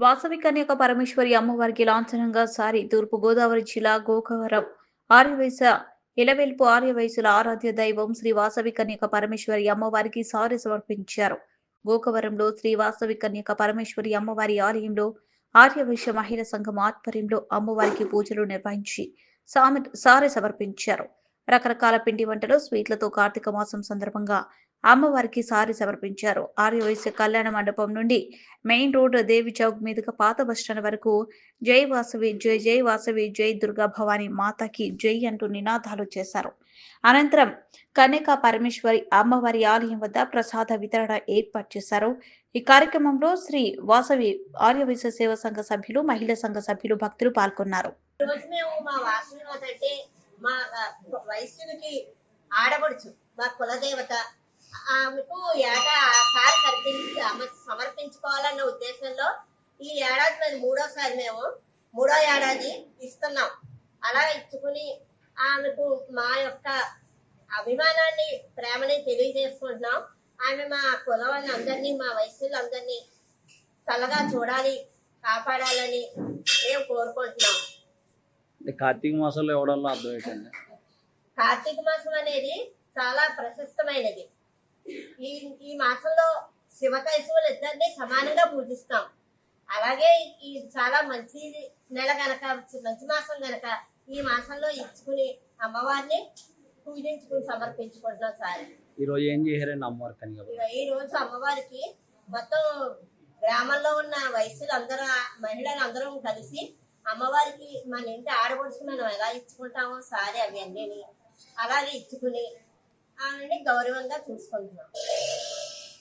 వాసవి కన్యక పరమేశ్వరి అమ్మవారికి లాంఛనంగా సారి తూర్పు గోదావరి జిల్లా గోకవరం. ఆర్యవైశ్య ఇలవెల్పు ఆర్యవయసుల ఆరాధ్య దైవం శ్రీ వాసవి కన్యక పరమేశ్వరి అమ్మవారికి సారి సమర్పించారు. గోకవరంలో శ్రీ వాసవి కన్యక పరమేశ్వరి అమ్మవారి ఆలయంలో ఆర్యవైశ్య మహిళా సంఘం ఆధ్వర్యంలో అమ్మవారికి పూజలు నిర్వహించి సామె సారి సమర్పించారు. రకరకాల పిండి వంటలు స్వీట్లతో కార్తీక మాసం సందర్భంగా అమ్మవారికి సారి సమర్పించారు. ఆర్యవైశ్య కళ్యాణ మండపం నుండి మెయిన్ రోడ్ దేవి చౌక్ మీదుగా పాత బస్టాండ్ వరకు జై వాసవి జై జై వాసవి జై దుర్గా భవాని మాతకి జై అంటూ నినాదాలు చేశారు. అనంతరం కన్యకా పరమేశ్వరి అమ్మవారి ఆలయం వద్ద ప్రసాద వితరణ ఏర్పాటు చేశారు. ఈ కార్యక్రమంలో శ్రీ వాసవి ఆర్యవైశ్య సేవ సంఘ సభ్యులు మహిళా సంఘ సభ్యులు భక్తులు పాల్గొన్నారు. మా మా కులదేవత ఆమెకు ఏటా సారి సమర్పించి ఆమె- సమర్పించుకోవాలన్న ఉద్దేశంలో ఈ ఏడాది మేము మూడోసారి మేము మూడో ఏడాది ఇస్తున్నాం. అలా ఇచ్చుకుని ఆమెకు మా యొక్క అభిమానాన్ని ప్రేమని తెలియజేసుకుంటున్నాం. ఆమె మా కులం అందరినీ మా వైశ్యులందరినీ చల్లగా చూడాలి కాపాడాలని మేము కోరుకుంటున్నాం. కార్తీక మాసంలో ఇవ్వడంలో అర్థం ఏంటండి? కార్తీక మాసం అనేది చాలా ప్రశస్తమైనది. ఈ ఈ మాసంలో శివకైశవులు ఇద్దరిని సమానంగా పూజిస్తాం. అలాగే ఈ చాలా మంచి నెల గనక మంచి మాసం గనక ఈ మాసంలో ఇచ్చుకుని అమ్మవారిని పూజించుకుని సమర్పించుకుంటున్నాం సార్. ఈ రోజు ఏం చేశారండి అమ్మవారి కనిగా ఇక ఈ రోజు అమ్మవారికి మొత్తం గ్రామంలో ఉన్న వయసులు అందరూ మహిళలు అందరం కలిసి అమ్మవారికి మన ఇంటి ఆడపడుచుకు మనం ఎలా ఇచ్చుకుంటామో సారీ అవి అన్నీ అలాగే ఇచ్చుకుని ఆమెని గౌరవంగా చూసుకుంటున్నాం.